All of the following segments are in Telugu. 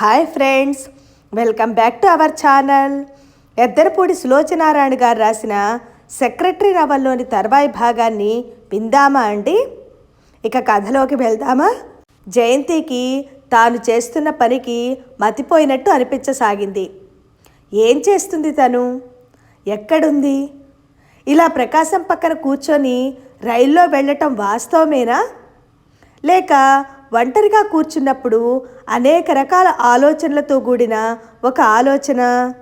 Hi friends welcome back to our channel. Eddarapudi Sulochanarani గారు రాసిన సెక్రటరీ నవల్లోని తర్వాయి భాగాన్ని విందామా అండి? ఇక కథలోకి వెళ్దామా? జయంతికి తాను చేస్తున్న పనికి మతిపోయినట్టు అనిపించసాగింది. ఏం చేస్తుంది తను? ఎక్కడుంది? ఇలా ప్రకాశం పక్కన కూర్చొని రైల్లో వెళ్ళటం వాస్తవమేనా? లేక ఒంటరిగా కూర్చున్నప్పుడు అనేక రకాల ఆలోచనలతో కూడిన ఒక ఆలోచన.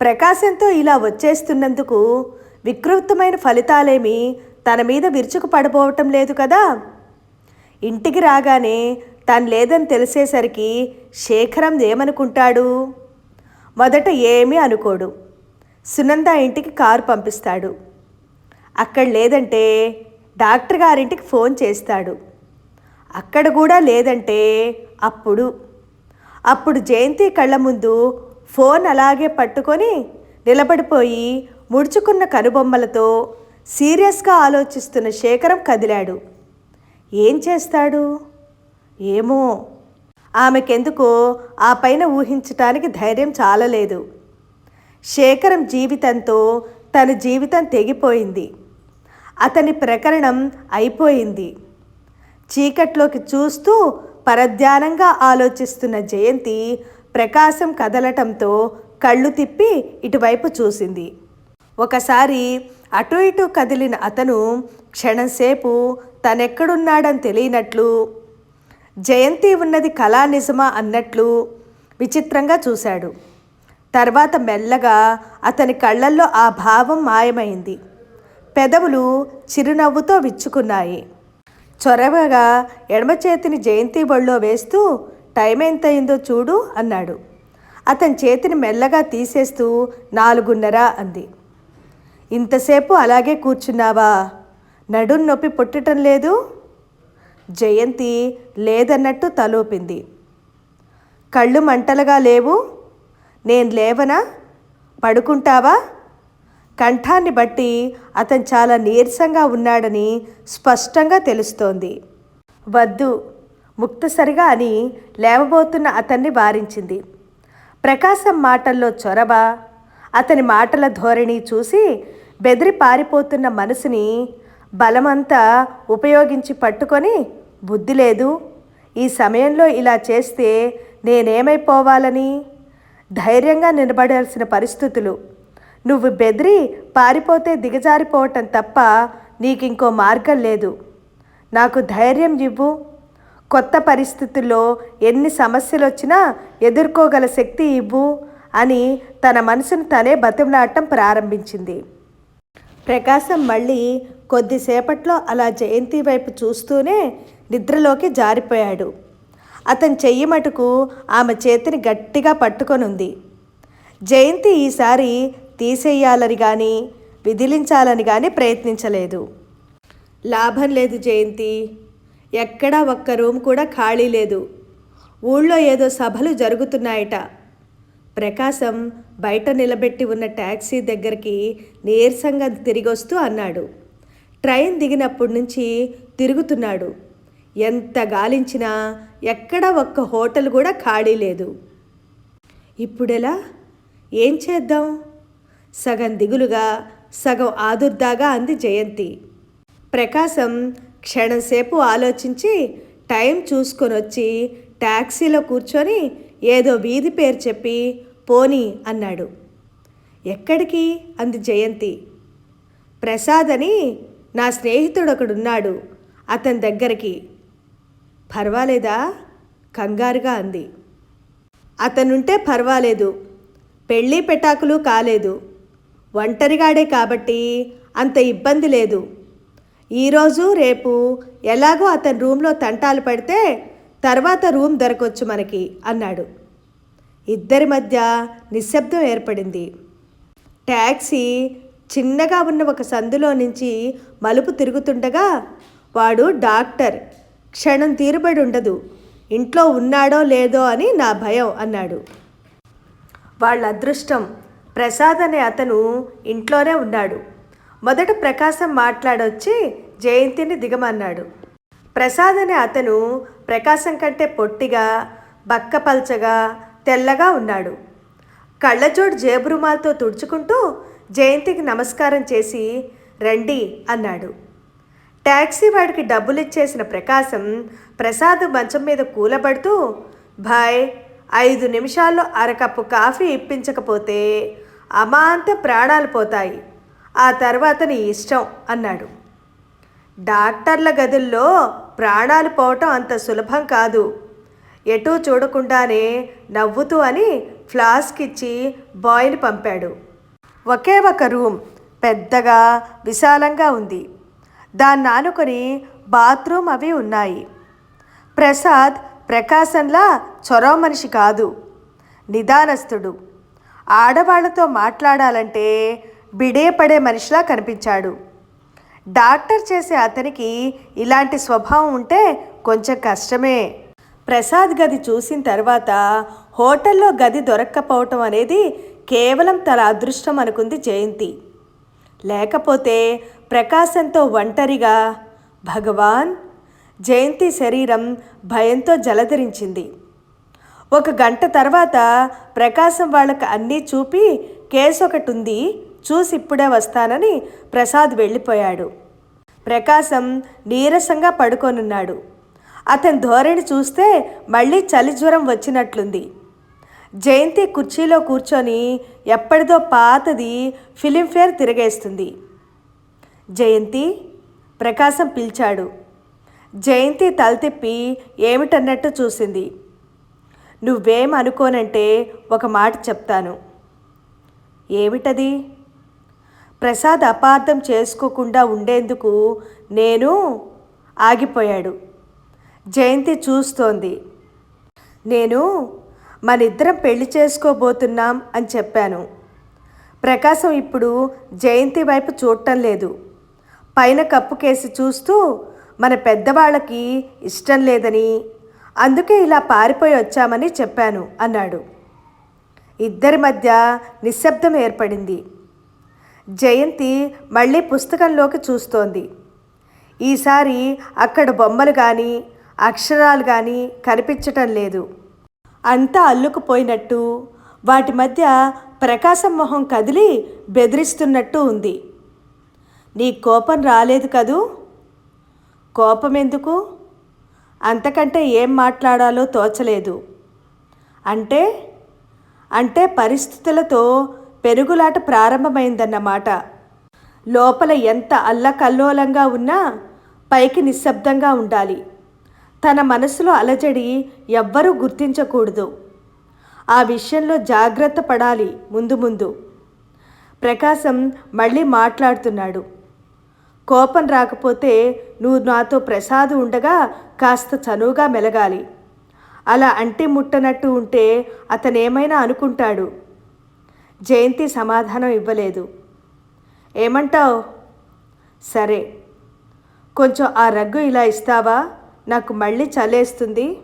ప్రకాశంతో ఇలా వచ్చేస్తున్నందుకు వికృతమైన ఫలితాలేమి తన మీద విరుచుకు పడిపోవటం లేదు కదా? ఇంటికి రాగానే తను లేదని తెలిసేసరికి శేఖరం ఏమనుకుంటాడు? మొదట ఏమీ అనుకోడు. సునంద ఇంటికి కారు పంపిస్తాడు. అక్కడ లేదంటే డాక్టర్ గారింటికి ఫోన్ చేస్తాడు. అక్కడ కూడా లేదంటే అప్పుడు. అప్పుడు జయంతి కళ్ళ ముందు ఫోన్ అలాగే పట్టుకొని నిలబడిపోయి ముడుచుకున్న కనుబొమ్మలతో సీరియస్గా ఆలోచిస్తున్న శేఖరం కదిలాడు. ఏం చేస్తాడు? ఏమో. ఆమెకెందుకో ఆ పైన ఊహించటానికి ధైర్యం చాలలేదు. శేఖరం జీవితంతో తన జీవితం తెగిపోయింది. అతని ప్రకరణం అయిపోయింది. చీకట్లోకి చూస్తూ పరధ్యానంగా ఆలోచిస్తున్న జయంతి ప్రకాశం కదలటంతో కళ్ళు తిప్పి ఇటువైపు చూసింది. ఒకసారి అటు ఇటు కదిలిన అతను క్షణంసేపు తనెక్కడున్నాడని తెలియనట్లు జయంతి ఉన్నది కళా నిజమా అన్నట్లు విచిత్రంగా చూశాడు. తర్వాత మెల్లగా అతని కళ్ళల్లో ఆ భావం మాయమైంది. పెదవులు చిరునవ్వుతో విచ్చుకున్నాయి. చొరవగా ఎడమ చేతిని జయంతి బళ్ళో వేస్తూ టైం ఎంత అయిందో చూడు అన్నాడు. అతని చేతిని మెల్లగా తీసేస్తూ నాలుగున్నర అంది. ఇంతసేపు అలాగే కూర్చున్నావా? నడుం నొప్పి పుట్టటం లేదు? జయంతి లేదన్నట్టు తలూపింది. కళ్ళు మంటలుగా లేవు? నేను లేవనా? పడుకుంటావా? కంఠాన్ని బట్టి అతను చాలా నీరసంగా ఉన్నాడని స్పష్టంగా తెలుస్తోంది. వద్దు ముక్తసరిగా అని లేవబోతున్న అతన్ని వారించింది. ప్రకాశం మాటల్లో చొరవ అతని మాటల ధోరణి చూసి బెదిరి పారిపోతున్న మనసుని బలమంతా ఉపయోగించి పట్టుకొని బుద్ధి లేదు ఈ సమయంలో ఇలా చేస్తే నేనేమైపోవాలని? ధైర్యంగా నిలబడాల్సిన పరిస్థితులు. నువ్వు బెదిరి పారిపోతే దిగజారిపోవటం తప్ప నీకింకో మార్గం లేదు. నాకు ధైర్యం ఇవ్వు. కొత్త పరిస్థితుల్లో ఎన్ని సమస్యలు వచ్చినా ఎదుర్కోగల శక్తి ఇవ్వు అని తన మనసును తనే బతిమలాడటం ప్రారంభించింది. ప్రకాశం మళ్ళీ కొద్దిసేపట్లో అలా జయంతి వైపు చూస్తూనే నిద్రలోకి జారిపోయాడు. అతని చెయ్యి మటుకు ఆమె చేతిని గట్టిగా పట్టుకొనుంది. జయంతి ఈసారి తీసేయాలని కానీ విధిలించాలని కానీ ప్రయత్నించలేదు. లాభం లేదు జయంతి. ఎక్కడా ఒక్క రూమ్ కూడా ఖాళీ లేదు. ఊళ్ళో ఏదో సభలు జరుగుతున్నాయట. ప్రకాశం బయట నిలబెట్టి ఉన్న ట్యాక్సీ దగ్గరికి నీరసంగా తిరిగొస్తూ అన్నాడు. ట్రైన్ దిగినప్పటి నుంచి తిరుగుతున్నాడు. ఎంత గాలించినా ఎక్కడా ఒక్క హోటల్ కూడా ఖాళీ లేదు. ఇప్పుడెలా? ఏం చేద్దాం? సగం దిగులుగా సగం ఆదుర్దాగా అంది జయంతి. ప్రకాశం క్షణంసేపు ఆలోచించి టైం చూసుకొని వచ్చి ట్యాక్సీలో కూర్చొని ఏదో వీధి పేరు చెప్పి పోనీ అన్నాడు. ఎక్కడికి? అంది జయంతి. ప్రసాద్ అని నా స్నేహితుడు ఒకడున్నాడు అతని దగ్గరికి. పర్వాలేదా? కంగారుగా అంది. అతనుంటే పర్వాలేదు పెళ్ళి పెటాకులు కాలేదు. ఒంటరిగాడే కాబట్టి అంత ఇబ్బంది లేదు. ఈరోజు రేపు ఎలాగో అతని రూమ్లో తంటాలు పడితే తర్వాత రూమ్ దొరకొచ్చు మనకి అన్నాడు. ఇద్దరి మధ్య నిశ్శబ్దం ఏర్పడింది. ట్యాక్సీ చిన్నగా ఉన్న ఒక సందులో నుంచి మలుపు తిరుగుతుండగా వాడు డాక్టర్ క్షణం తీరుబడి ఉండదు ఇంట్లో ఉన్నాడో లేదో అని నా భయం అన్నాడు. వాళ్ళ అదృష్టం ప్రసాద్ అనే అతను ఇంట్లోనే ఉన్నాడు. మొదట ప్రకాశం మాట్లాడొచ్చి జయంతిని దిగమన్నాడు. ప్రసాద్ అనే అతను ప్రకాశం కంటే పొట్టిగా బక్కపల్చగా తెల్లగా ఉన్నాడు. కళ్ళజోడు జేబురుమాలతో తుడుచుకుంటూ జయంతికి నమస్కారం చేసి రండి అన్నాడు. ట్యాక్సీ వాడికి డబ్బులు ఇచ్చేసిన ప్రకాశం ప్రసాద్ మంచం మీద కూలబడుతూ భాయ్ ఐదు నిమిషాల్లో అరకప్పు కాఫీ ఇప్పించకపోతే అమాంత ప్రాణాలు పోతాయి. ఆ తర్వాత నీ ఇష్టం అన్నాడు. డాక్టర్ల గదుల్లో ప్రాణాలు పోవటం అంత సులభం కాదు. ఎటూ చూడకుండానే నవ్వుతూ అని ఫ్లాస్క్ ఇచ్చి బాయ్ని పంపాడు. ఒకే ఒక రూమ్ పెద్దగా విశాలంగా ఉంది. దాన్ని ఆనుకొని బాత్రూమ్ అవి ఉన్నాయి. ప్రసాద్ ప్రకాశంలా చొరవ మనిషి కాదు. నిదానస్తుడు ఆడవాళ్ళతో మాట్లాడాలంటే బిడేపడే మనిషిలా కనిపించాడు. డాక్టర్ చేసే అతనికి ఇలాంటి స్వభావం ఉంటే కొంచెం కష్టమే. ప్రసాద్ గది చూసిన తర్వాత హోటల్లో గది దొరక్కపోవటం అనేది కేవలం తన అదృష్టం అనుకుంది జయంతి. లేకపోతే ప్రకాశంతో ఒంటరిగా భగవాన్! జయంతి శరీరం భయంతో జలధరించింది. ఒక గంట తర్వాత ప్రకాశం వాళ్ళకి అన్నీ చూపి కేసు ఒకటి ఉంది చూసి ఇప్పుడే వస్తానని ప్రసాద్ వెళ్ళిపోయాడు. ప్రకాశం నీరసంగా పడుకొనున్నాడు. అతని ధోరణి చూస్తే మళ్ళీ చలి జ్వరం వచ్చినట్లుంది. జయంతి కుర్చీలో కూర్చొని ఎప్పటిదో పాతది ఫిలింఫేర్ తిరగేస్తుంది. జయంతి? ప్రకాశం పిలిచాడు. జయంతి తలతిప్పి ఏమిటన్నట్టు చూసింది. నువ్వేం అనుకోనంటే ఒక మాట చెప్తాను. ఏమిటది? ప్రసాద్ అపార్థం చేసుకోకుండా ఉండేందుకు నేను ఆగిపోయాడు. జయంతి చూస్తోంది. నేను మనిద్దరం పెళ్ళి చేసుకోబోతున్నాం అని చెప్పాను. ప్రకాశం ఇప్పుడు జయంతి వైపు చూడటం లేదు. పైన కప్పు కేసి చూస్తూ మన పెద్దవాళ్ళకి ఇష్టం లేదని అందుకే ఇలా పారిపోయి వచ్చామని చెప్పాను అన్నాడు. ఇద్దరి మధ్య నిశ్శబ్దం ఏర్పడింది. జయంతి మళ్ళీ పుస్తకంలోకి చూస్తోంది. ఈసారి అక్కడ బొమ్మలు కానీ అక్షరాలు కానీ కనిపించటం లేదు. అంతా అల్లుకుపోయినట్టు వాటి మధ్య ప్రకాశం మొహం కదిలి బెదిరిస్తున్నట్టు ఉంది. నీ కోపం రాలేదు కదూ? కోపం ఎందుకు అంతకంటే ఏం మాట్లాడాలో తోచలేదు. అంటే అంటే పరిస్థితులతో పెరుగులాట ప్రారంభమైందన్నమాట. లోపల ఎంత అల్లకల్లోలంగా ఉన్నా పైకి నిశ్శబ్దంగా ఉండాలి. తన మనసులో అలజడి ఎవ్వరూ గుర్తించకూడదు. ఆ విషయంలో జాగ్రత్త పడాలి ముందు ముందు. ప్రకాశం మళ్ళీ మాట్లాడుతున్నాడు. కోపం రాకపోతే నువ్వు నాతో ప్రసాదు ఉండగా కాస్త చనువుగా మెలగాలి. అలా అంటి ముట్టనట్టు ఉంటే అతనేమైనా అనుకుంటాడు. జయంతి సమాధానం ఇవ్వలేదు. ఏమంటావు? సరే. కొంచెం ఆ రగ్గు ఇలా ఇస్తావా? నాకు మళ్ళీ చలేస్తుంది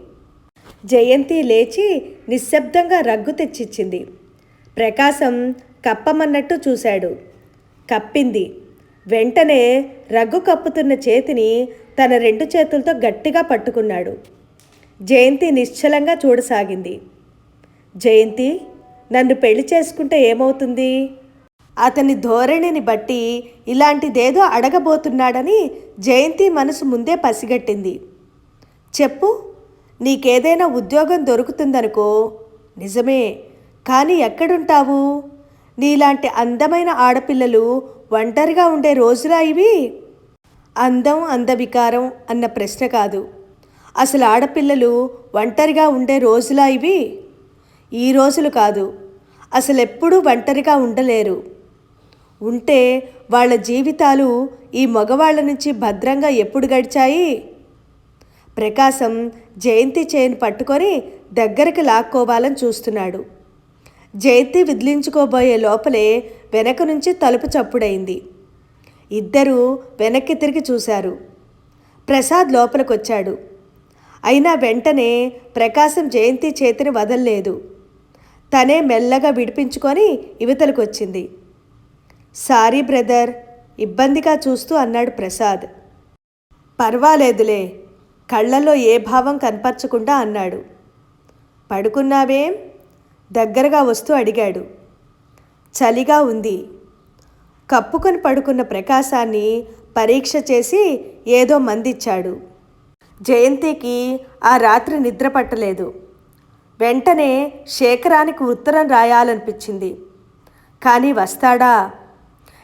జయంతి లేచి నిశ్శబ్దంగా రగ్గు తెచ్చిచ్చింది. ప్రకాశం కప్పమన్నట్టు చూశాడు. కప్పింది. వెంటనే రగ్గు కప్పుతున్న చేతిని తన రెండు చేతులతో గట్టిగా పట్టుకున్నాడు. జయంతి నిశ్చలంగా చూడసాగింది. జయంతి నన్ను పెళ్ళి చేసుకుంటే ఏమవుతుంది? అతని ధోరణిని బట్టి ఇలాంటిదేదో అడగబోతున్నాడని జయంతి మనసు ముందే పసిగట్టింది. చెప్పు నీకేదైనా ఉద్యోగం దొరుకుతుందనుకో. నిజమే కానీ ఎక్కడుంటావు? నీలాంటి అందమైన ఆడపిల్లలు ఒంటరిగా ఉండే రోజులా ఇవి? అందం అందవికారం అన్న ప్రశ్న కాదు. అసలు ఆడపిల్లలు ఒంటరిగా ఉండే రోజులా ఇవి? ఈ రోజులు కాదు. అసలు ఎప్పుడూ ఒంటరిగా ఉండలేరు. ఉంటే వాళ్ళ జీవితాలు ఈ మగవాళ్ళ నుంచి భద్రంగా ఎప్పుడు గడిచాయి? ప్రకాశం జయంతి చేయిని పట్టుకొని దగ్గరికి లాక్కోవాలని చూస్తున్నాడు. జయంతి విదిలించుకోబోయే లోపలే వెనక నుంచి తలుపు చప్పుడైంది. ఇద్దరూ వెనక్కి తిరిగి చూశారు. ప్రసాద్ లోపలికొచ్చాడు. అయినా వెంటనే ప్రకాశం జయంతి చేతిని వదల్లేదు. తనే మెల్లగా విడిపించుకొని ఇవతలకొచ్చింది. సారీ బ్రదర్ ఇబ్బందిగా చూస్తూ అన్నాడు ప్రసాద్. పర్వాలేదులే కళ్ళల్లో ఏ భావం కనపరచకుండా అన్నాడు. పడుకున్నావేం? దగ్గరగా వస్తూ అడిగాడు. చలిగా ఉంది. కప్పుకొని పడుకున్న ప్రకాశాన్ని పరీక్ష చేసి ఏదో మందిచ్చాడు. జయంతికి ఆ రాత్రి నిద్ర పట్టలేదు. వెంటనే శేఖరానికి ఉత్తరం రాయాలనిపించింది. కానీ వస్తాడా?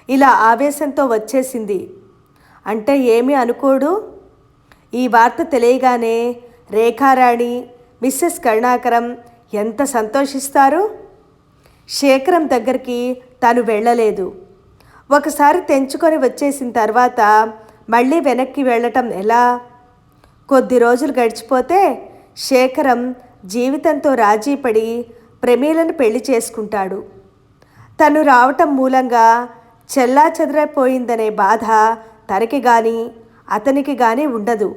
ఇలా ఆవేశంతో వచ్చేసింది. అంటే ఏమీ అనుకోడు? ఈ వార్త తెలియగానే రేఖారాణి మిస్సెస్ కరుణాకరం ఎంత సంతోషిస్తారు? శేఖరం దగ్గరికి తను వెళ్ళలేదు. ఒకసారి తెంచుకొని వచ్చేసిన తర్వాత మళ్ళీ వెనక్కి వెళ్ళటం ఎలా? కొద్ది రోజులు గడిచిపోతే శేఖరం జీవితంతో రాజీపడి ప్రమీలను పెళ్ళి చేసుకుంటాడు. తను రావటం మూలంగా చెల్లా చెదరైపోయిందనే బాధ తనకి కానీ అతనికి కానీ ఉండదు.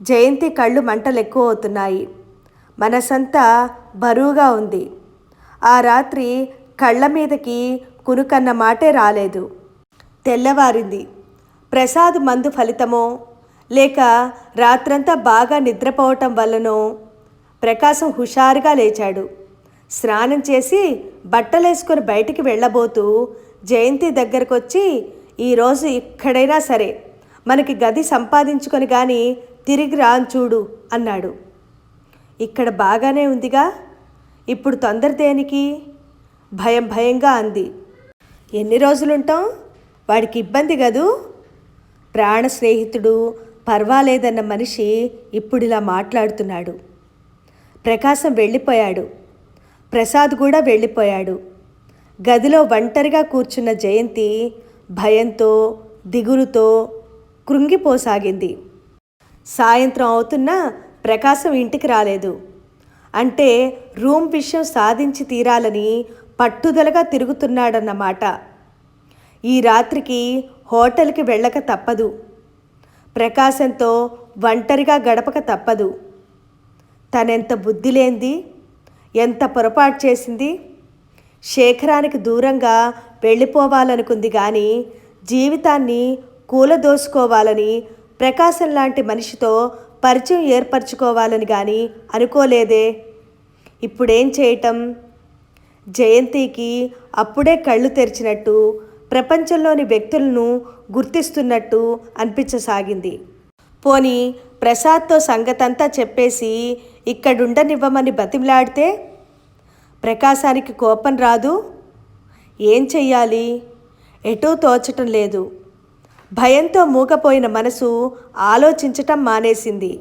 జయంతి కళ్ళు మంటలు ఎక్కువ అవుతున్నాయి. మనసంతా బరువుగా ఉంది. ఆ రాత్రి కళ్ళ మీదకి కునుకన్న మాటే రాలేదు. తెల్లవారింది. ప్రసాద్ మందు ఫలితమో లేక రాత్రంతా బాగా నిద్రపోవటం వల్లనో ప్రకాశం హుషారుగా లేచాడు. స్నానం చేసి బట్టలేసుకొని బయటికి వెళ్ళబోతూ జయంతి దగ్గరకు వచ్చి ఈరోజు ఎక్కడైనా సరే మనకి గది సంపాదించుకొని కానీ తిరిగి రాను చూడు అన్నాడు. ఇక్కడ బాగానే ఉందిగా? ఇప్పుడు తొందర దేనికి? భయం భయంగా అంది. ఎన్ని రోజులుంటాం? వాడికి ఇబ్బంది కదూ? ప్రాణ స్నేహితుడు పర్వాలేదన్న మనిషి ఇప్పుడు ఇలా మాట్లాడుతున్నాడు. ప్రకాశం వెళ్ళిపోయాడు. ప్రసాద్ కూడా వెళ్ళిపోయాడు. గదిలో ఒంటరిగా కూర్చున్న జయంతి భయంతో దిగులుతో కృంగిపోసాగింది. సాయంత్రం అవుతున్నా ప్రకాశం ఇంటికి రాలేదు. అంటే రూమ్ విషయం సాధించి తీరాలని పట్టుదలగా తిరుగుతున్నాడన్నమాట. ఈ రాత్రికి హోటల్కి వెళ్ళక తప్పదు. ప్రకాశంతో ఒంటరిగా గడపక తప్పదు. తనెంత బుద్ధి లేంది? ఎంత పొరపాటు చేసింది? శేఖరానికి దూరంగా వెళ్ళిపోవాలనుకుంది కానీ జీవితాన్ని కూలదోసుకోవాలని ప్రకాశం లాంటి మనిషితో పరిచయం ఏర్పరచుకోవాలని కానీ అనుకోలేదే. ఇప్పుడేం చేయటం? జయంతికి అప్పుడే కళ్ళు తెరిచినట్టు ప్రపంచంలోని వ్యక్తులను గుర్తిస్తున్నట్టు అనిపించసాగింది. పోని ప్రసాద్తో సంగతంతా చెప్పేసి ఇక్కడుండనివ్వమని బతిమలాడితే? ప్రకాశానికి కోపం రాదు? ఏం చెయ్యాలి? ఎటూ తోచటం లేదు. భయంతో మూగపోయిన మనసు ఆలోచించటం మానేసింది.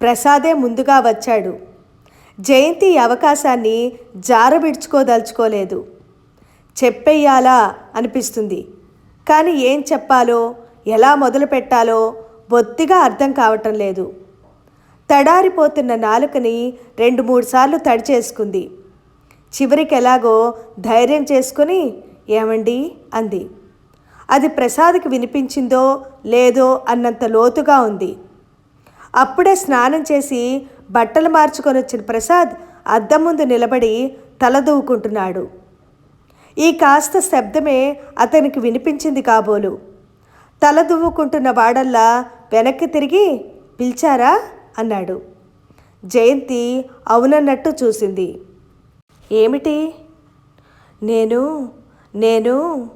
ప్రసాదే ముందుగా వచ్చాడు. జయంతి అవకాశాన్ని జారబిడ్చుకోదలుచుకోలేదు. చెప్పేయాలా అనిపిస్తుంది. కానీ ఏం చెప్పాలో ఎలా మొదలు పెట్టాలో బొత్తిగా అర్థం కావటం లేదు. తడారిపోతున్న నాలుకని రెండు మూడు సార్లు తడి చేసుకుంది. చివరికి ఎలాగో ధైర్యం చేసుకుని ఏమండి? అంది. అది ప్రసాద్కి వినిపించిందో లేదో అన్నంత లోతుగా ఉంది. అప్పుడే స్నానం చేసి బట్టలు మార్చుకొని వచ్చిన ప్రసాద్ అద్దం ముందు నిలబడి తల దూవుకుంటున్నాడు ఈ కాస్త శబ్దమే అతనికి వినిపించింది కాబోలు. తలదువ్వుకుంటున్న వాడల్లా వెనక్కి తిరిగి పిలిచారా? అన్నాడు. జయంతి అవునన్నట్టు చూసింది. ఏమిటి? నేను నేను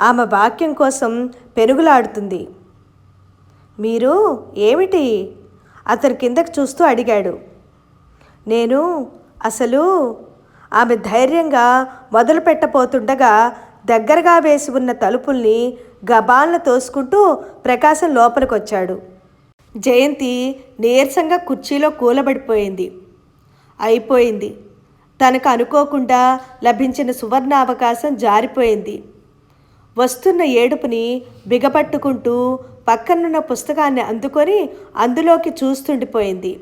ఆమె వాక్యం కోసం పెనుగులాడుతుంది. మీరు ఏమిటి? అతని కిందకు చూస్తూ అడిగాడు. నేను అసలు ఆమె ధైర్యంగా మొదలు పెట్టబోతుండగా దగ్గరగా వేసి ఉన్న తలుపుల్ని గబాలను తోసుకుంటూ ప్రకాశం లోపలికొచ్చాడు. జయంతి నీరసంగా కుర్చీలో కూలబడిపోయింది. అయిపోయింది. తనకు అనుకోకుండా లభించిన సువర్ణ అవకాశం జారిపోయింది. వస్తున్న ఏడుపుని బిగపట్టుకుంటూ పక్కనున్న పుస్తకాన్ని అందుకొని అందులోకి చూస్తుండిపోయింది.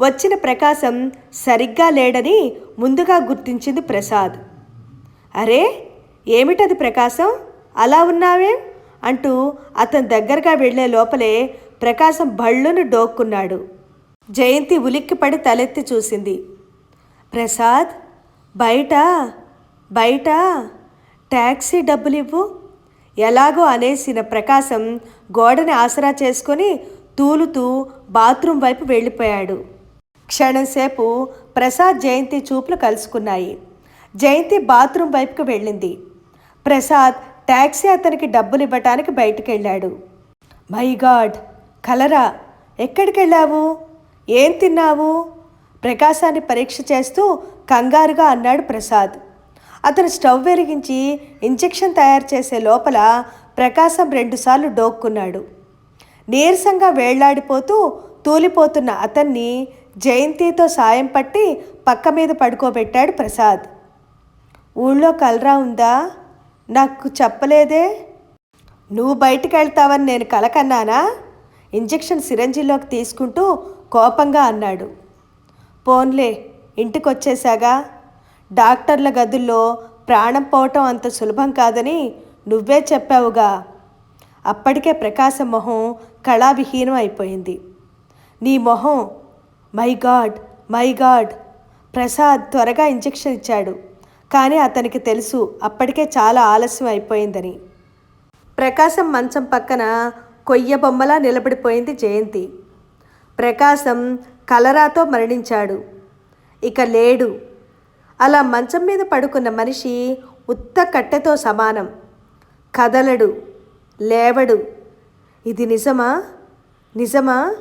వచ్చిన ప్రకాశం సరిగ్గా లేడని ముందుగా గుర్తించింది ప్రసాద్. అరే ఏమిటది ప్రకాశం? అలా ఉన్నావే? అంటూ అతని దగ్గరగా వెళ్ళే లోపలే ప్రకాశం బళ్ళును డోక్కున్నాడు. జయంతి ఉలిక్కిపడి తలెత్తి చూసింది. ప్రసాద్ బయట? బయట? ట్యాక్సీ డబ్బులు ఇవ్వు ఎలాగో అనేసిన ప్రకాశం గోడని ఆసరా చేసుకొని తూలుతూ బాత్రూం వైపు వెళ్ళిపోయాడు. క్షణంసేపు ప్రసాద్ జయంతి చూపులు కలుసుకున్నాయి. జయంతి బాత్రూమ్ వైపుకు వెళ్ళింది. ప్రసాద్ ట్యాక్సీ అతనికి డబ్బులు ఇవ్వటానికి బయటికి వెళ్ళాడు మై గాడ్! కలరా! ఎక్కడికి వెళ్ళావు ఏం తిన్నావు? ప్రకాశాన్ని పరీక్ష చేస్తూ కంగారుగా అన్నాడు ప్రసాద్. అతను స్టవ్ వెలిగించి ఇంజెక్షన్ తయారు చేసే లోపల ప్రకాశం రెండుసార్లు డోక్కున్నాడు. నీరసంగా వేళ్ళాడిపోతూ తూలిపోతున్న అతన్ని జయంతితో సాయం పట్టి పక్క మీద పడుకోబెట్టాడు ప్రసాద్. ఊళ్ళో కలరా ఉందా? నాకు చెప్పలేదే. నువ్వు బయటికి వెళ్తావని నేను కలకన్నానా? ఇంజెక్షన్ సిరంజిలోకి తీసుకుంటూ కోపంగా అన్నాడు. పోన్లే ఇంటికి వచ్చేసాగా డాక్టర్ల గదుల్లో ప్రాణం పోవటం అంత సులభం కాదని నువ్వే చెప్పావుగా. అప్పటికే ప్రకాశం మొహం కళావిహీనం అయిపోయింది. నీ మొహం my god my god Prasad త్వరగా ఇంజెక్షన్ ఇచ్చాడు. కానీ అతనికి తెలుసు అప్పటికే చాలా ఆలస్యం అయిపోయిందని. ప్రకాశం మంచం పక్కన కొయ్య బొమ్మలా నిలబడిపోయింది జయంతి. ప్రకాశం కలరాతో మరణించాడు. ఇక లేడు. అలా మంచం మీద పడుకున్న మనిషి ఉత్త కట్టెతో సమానం. కదలడు లేవడు. ఇది నిజమా? నిజమా?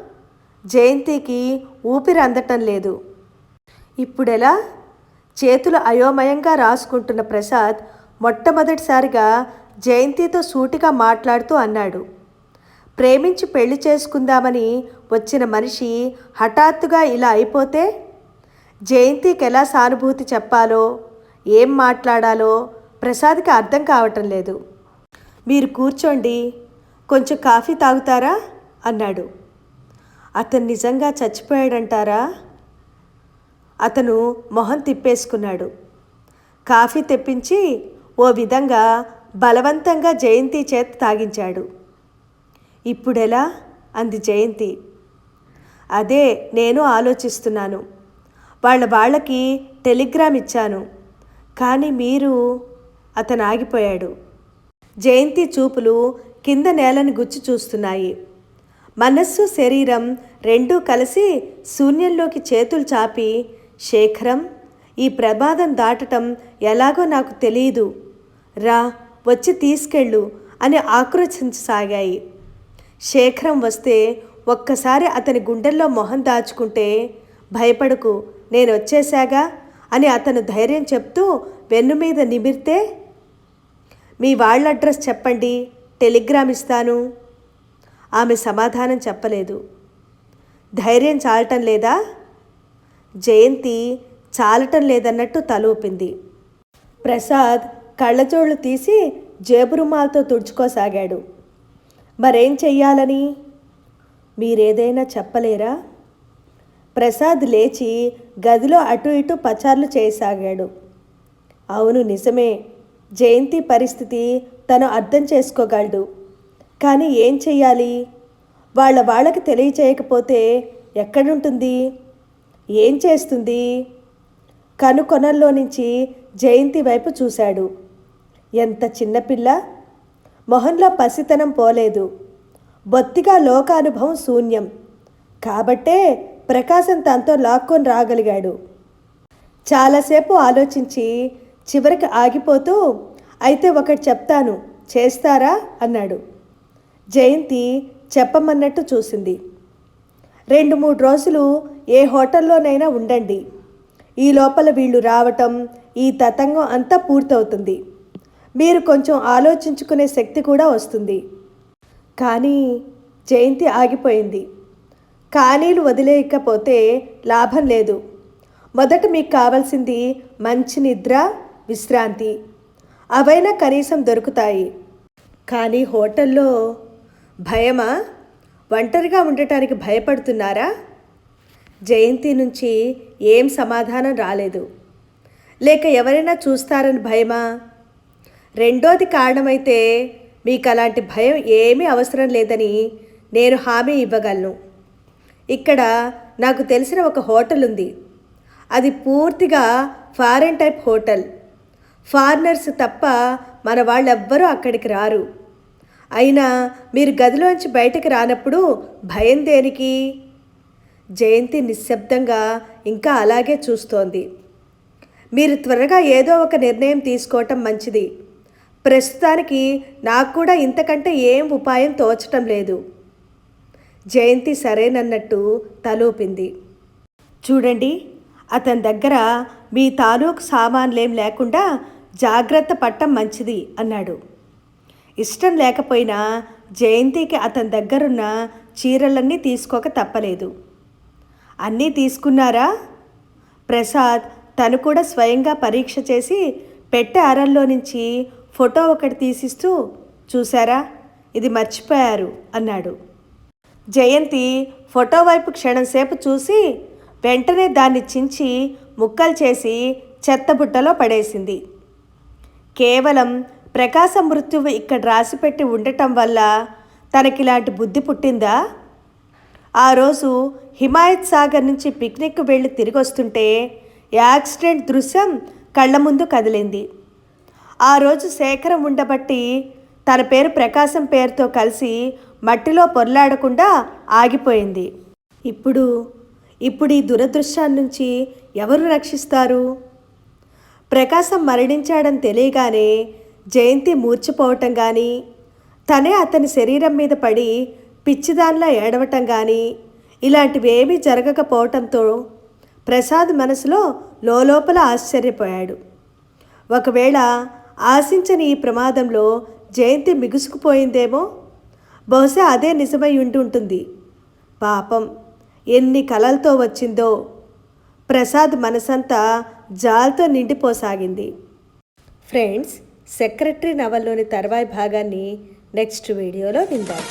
జయంతికి ఊపిరి అందటం లేదు. ఇప్పుడెలా? చేతులు అయోమయంగా రాసుకుంటున్న ప్రసాద్ మొట్టమొదటిసారిగా జయంతితో సూటిగా మాట్లాడుతూ అన్నాడు. ప్రేమించి పెళ్ళి చేసుకుందామని వచ్చిన మనిషి హఠాత్తుగా ఇలా అయిపోతే జయంతికి ఎలా సానుభూతి చెప్పాలో ఏం మాట్లాడాలో ప్రసాద్కి అర్థం కావటం లేదు. మీరు కూర్చోండి కొంచెం కాఫీ తాగుతారా? అన్నాడు. అతను నిజంగా చచ్చిపోయాడంటారా? అతను మొహం తిప్పేసుకున్నాడు. కాఫీ తెప్పించి ఓ విధంగా బలవంతంగా జయంతి చేత తాగించాడు. ఇప్పుడెలా? అంది జయంతి. అదే నేను ఆలోచిస్తున్నాను. వాళ్ళ వాళ్ళకి టెలిగ్రామ్ ఇచ్చాను. కానీ మీరు అతను ఆగిపోయాడు. జయంతి చూపులు కింద నేలని గుచ్చి చూస్తున్నాయి. మనస్సు శరీరం రెండూ కలిసి శూన్యంలోకి చేతులు చాపి శేఖరం ఈ ప్రమాదం దాటటం ఎలాగో నాకు తెలియదు. రా వచ్చి తీసుకెళ్ళు అని ఆక్రోశించసాగాయి. శేఖరం వస్తే ఒక్కసారి అతని గుండెల్లో మొహం దాచుకుంటే భయపడకు నేను వచ్చేశాగా అని అతను ధైర్యం చెప్తూ వెన్ను మీద నిమిరితే మీ వాళ్ళ అడ్రస్ చెప్పండి టెలిగ్రామ్ ఇస్తాను. ఆమె సమాధానం చెప్పలేదు. ధైర్యం చాలటం లేదా? జయంతి చాలటం లేదన్నట్టు తలూపింది ప్రసాద్ కళ్ళజోళ్ళు తీసి జేబు రుమాలతో తుడుచుకోసాగాడు. మరేం చెయ్యాలని? మీరేదైనా చెప్పలేరా? ప్రసాద్ లేచి గదిలో అటు ఇటు పచార్లు చేయసాగాడు. అవును నిజమే. జయంతి పరిస్థితి తను అర్థం చేసుకోగలడు. కానీ ఏం చెయ్యాలి? వాళ్ళ వాళ్ళకి తెలియచేయకపోతే ఎక్కడుంటుంది? ఏం చేస్తుంది? కనుకొనల్లో నుంచి జయంతి వైపు చూశాడు. ఎంత చిన్నపిల్ల మొహంలో పసితనం పోలేదు. బొత్తిగా లోకానుభవం శూన్యం. కాబట్టే ప్రకాశం తనతో లాక్కొని రాగలిగాడు. చాలాసేపు ఆలోచించి చివరికి ఆగిపోతూ అయితే ఒకటి చెప్తాను చేస్తారా? అన్నాడు. జయంతి చెప్పమన్నట్టు చూసింది. రెండు మూడు రోజులు ఏ హోటల్లోనైనా ఉండండి. ఈ లోపల వీళ్ళు రావటం ఈ తతంగం అంతా పూర్తవుతుంది. మీరు కొంచెం ఆలోచించుకునే శక్తి కూడా వస్తుంది. కానీ జయంతి ఆగిపోయింది. ఖాళీలు వదిలేయకపోతే లాభం లేదు. మొదట మీకు కావాల్సింది మంచి నిద్ర విశ్రాంతి. అవైనా కనీసం దొరుకుతాయి. కానీ హోటల్లో భయమా? ఒంటరిగా ఉండటానికి భయపడుతున్నారా? జయంతి నుంచి ఏం సమాధానం రాలేదు. లేక ఎవరైనా చూస్తారని భయమా? రెండోది కారణమైతే మీకు అలాంటి భయం ఏమీ అవసరం లేదని నేను హామీ ఇవ్వగలను. ఇక్కడ నాకు తెలిసిన ఒక హోటల్ ఉంది. అది పూర్తిగా ఫారెన్ టైప్ హోటల్. ఫారినర్స్ తప్ప మన వాళ్ళెవ్వరూ అక్కడికి రారు. అయినా మీరు గదిలోంచి బయటకు రానప్పుడు భయం దేనికి? జయంతి నిశ్శబ్దంగా ఇంకా అలాగే చూస్తోంది. మీరు త్వరగా ఏదో ఒక నిర్ణయం తీసుకోవటం మంచిది. ప్రస్తుతానికి నాకు కూడా ఇంతకంటే ఏం ఉపాయం తోచటం లేదు. జయంతి సరేనన్నట్టు తలూపింది. చూడండి అతని దగ్గర మీ తాలూకు సామాన్లేం లేకుండా జాగ్రత్త పట్టం మంచిది అన్నాడు. ఇష్టం లేకపోయినా జయంతికి అతని దగ్గరున్న చీరలన్నీ తీసుకోక తప్పలేదు. అన్నీ తీసుకున్నారా? ప్రసాద్ తను కూడా స్వయంగా పరీక్ష చేసి పెట్టె అరల్లో నుంచి ఫోటో ఒకటి తీసిస్తూ చూసారా ఇది మర్చిపోయారు అన్నాడు. జయంతి ఫోటో వైపు క్షణంసేపు చూసి వెంటనే దాన్ని చించి ముక్కలు చేసి చెత్తబుట్టలో పడేసింది. కేవలం ప్రకాశ మృత్యువు ఇక్కడ రాసిపెట్టి ఉండటం వల్ల తనకిలాంటి బుద్ధి పుట్టిందా? ఆ రోజు హిమాయత్ సాగర్ నుంచి పిక్నిక్ వెళ్ళి తిరిగి వస్తుంటే యాక్సిడెంట్ దృశ్యం కళ్ళ ముందు కదిలింది. ఆ రోజు శేఖరం ఉండబట్టి తన పేరు ప్రకాశం పేరుతో కలిసి మట్టిలో పొర్లాడకుండా ఆగిపోయింది. ఇప్పుడు ఇప్పుడు ఈ దురదృశ్యాన్ని నుంచి ఎవరు రక్షిస్తారు? ప్రకాశం మరణించాడని తెలియగానే జయంతి మూర్చిపోవటం కానీ తనే అతని శరీరం మీద పడి పిచ్చిదానిలా ఏడవటం కానీ ఇలాంటివేమీ జరగకపోవటంతో ప్రసాద్ మనసులో లోపల ఆశ్చర్యపోయాడు. ఒకవేళ ఆశించని ఈ ప్రమాదంలో జయంతి మిగుసుకుపోయిందేమో? బహుశా అదే నిజమై ఉండి ఉంటుంది పాపం ఎన్ని కలలతో వచ్చిందో. ప్రసాద్ మనసంతా జాల్తో నిండిపోసాగింది. ఫ్రెండ్స్ సెక్రటరీ నవల్లోని తర్వాయి భాగాన్ని నెక్స్ట్ వీడియోలో విందాం.